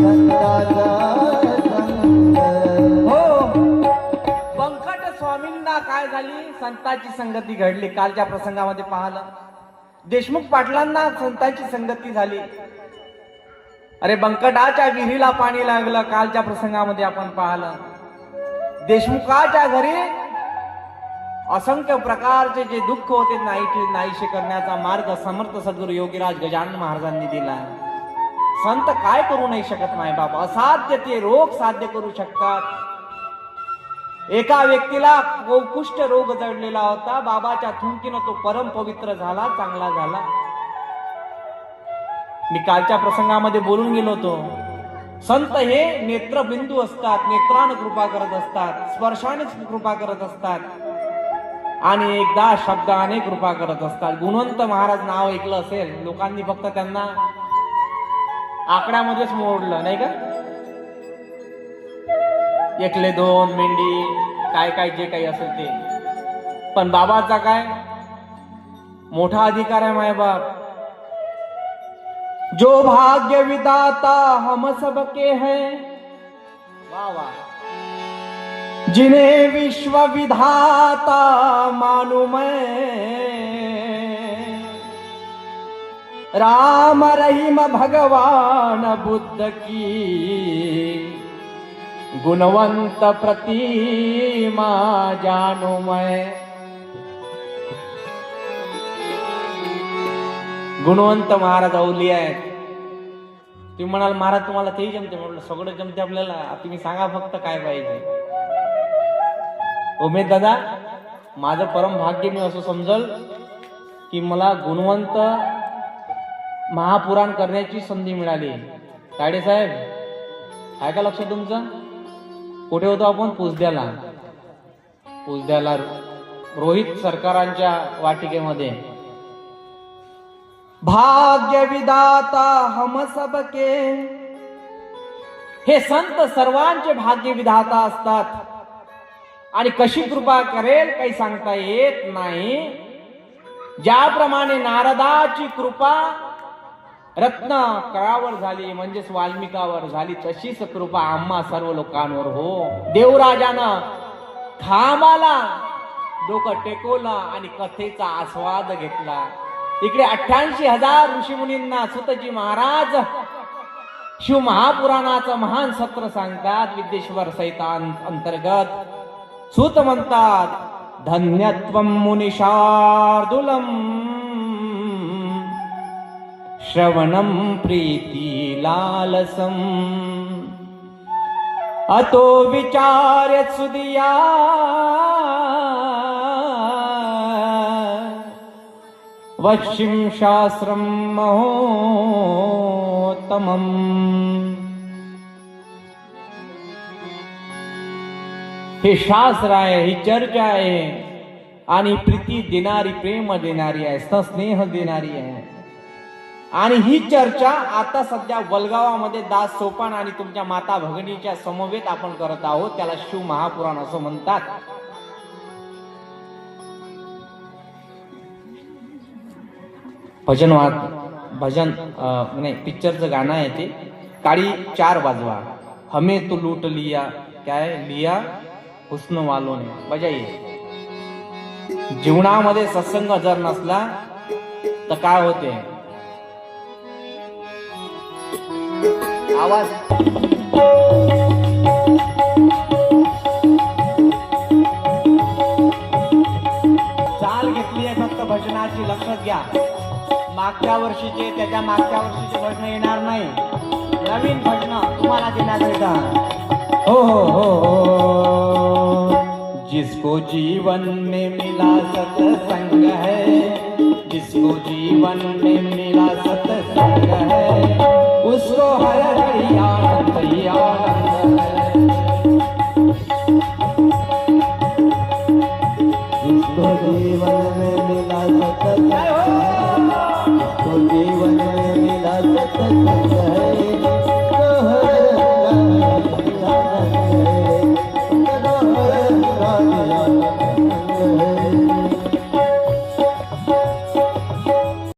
हो. स्वामींना काय झाली? संतांची संगती घडली. कालच्या प्रसंगामध्ये पाहिलं. देशमुख पाटलांना संतांची संगती झाली. अरे बंकटाच्या विहिरीला पाणी लागलं. कालच्या प्रसंगामध्ये आपण पाहिलं. देशमुखाच्या घरी असंख्य प्रकारचे जे दुःख होते नाहीसे करण्याचा मार्ग समर्थ सद्गुरू योगीराज गजानन महाराजांनी दिला. संत काय करू नाही शकत नाही बाबा असाध्य ते रोग साध्य करू शकतात. एका व्यक्तीला को- कुष्ठ रोग जडलेला होता. बाबाच्या थुंकीनं तो परम पवित्र झाला चांगला झाला. मी कालच्या प्रसंगामध्ये बोलून गेलो होतो. संत हे नेत्रबिंदू असतात नेत्रानं कृपा करत असतात स्पर्शानेच कृपा करत असतात. आणि एकदा शब्दाने कृपा करत असतात. गुणवंत महाराज नाव ऐकलं असेल लोकांनी फक्त त्यांना आकड्यामध्येच मोडलं नाही का? एकले दोन मेंढी काय काय जे काही असेल ते. पण बाबाचा काय? मोठा अधिकार आहे माय बाप जो भाग्य विदाता हम सबके हैं. बाबा वाह जिन्हें विश्व विधाता मानू मैं. राम रहीम भगवान बुद्ध की। गुणवंत प्रतिमा जानो मैं। गुणवंत महाराज अवली आहेत। तुम्ही म्हणाल महाराज तुम्हाला तेही जमते. म्हटलं सगळं जमते आपल्याला. तुम्ही सांगा फक्त काय पाहिजे. उमेद दादा माझं परम भाग्य मी असं समजल की मला गुणवंत महापुराण करण्याची संधी मिळाली. ताडे साहेब आहे का लक्ष तुमचं? कुठे होतो आपण? पुसद्याला. पुसद्याला रोहित सरकारांच्या वाटिकेमध्ये. भाग्य विदाता हम सबके. हे संत सर्वांचे भाग्य विधाता असतात. आणि कशी कृपा करेल काही सांगता येत नाही. ज्याप्रमाणे नारदाची कृपा रत्न कळावर झाली म्हणजेच वाल्मिकावर झाली तशीच कृपा आम्हा सर्व लोकांवर हो. देवराजानं खांबाला डोकं टेकवलं आणि कथेचा आस्वाद घेतला. इकडे अठ्ठ्याऐंशी हजार ऋषीमुनींना सुतजी महाराज शिव महापुराणाचं महान सत्र सांगतात विद्येश्वर सैतान अंतर्गत. सुत म्हणतात धन्यत्व मुनिशार्दुलम. श्रवणं प्रीती लालसम अतो विचार्य सुदिया वशिं शास्त्रं महोत्तमम्। हे शास्त्र आहे ही चर्चा आहे आणि प्रीती देणारी प्रेम देणारी आहे स्नेह देणारी आहे. आणि ही चर्चा आता सध्या वलगावामध्ये दास सोपान आणि तुमच्या माता भगिनीच्या समवेत आपण करत आहोत. त्याला शिव महापुराण असं म्हणतात. भजन वाद भजन नाही पिक्चरचं गाणं आहे ते. काळी चार वाजवा. हमे तू लूट लिया. काय? लिया? हुस्न वालोने बजाई. जीवनामध्ये सत्संग जर नसला तर काय होते? चाल घेतली आहे फक्त भजनाची लक्षात घ्या. मागच्या वर्षीचे त्याच्या मागच्या वर्षीचे भजन येणार नाही. नवीन भजन तुम्हाला देण्याकरिता हो हो हो हो. जिसको जीवन में मिला सत्संग है जिसको जीवन में मिला सत्संग है उसको हर घड़ी आनंद ही जीवन में मिला सत्य है। जिसको है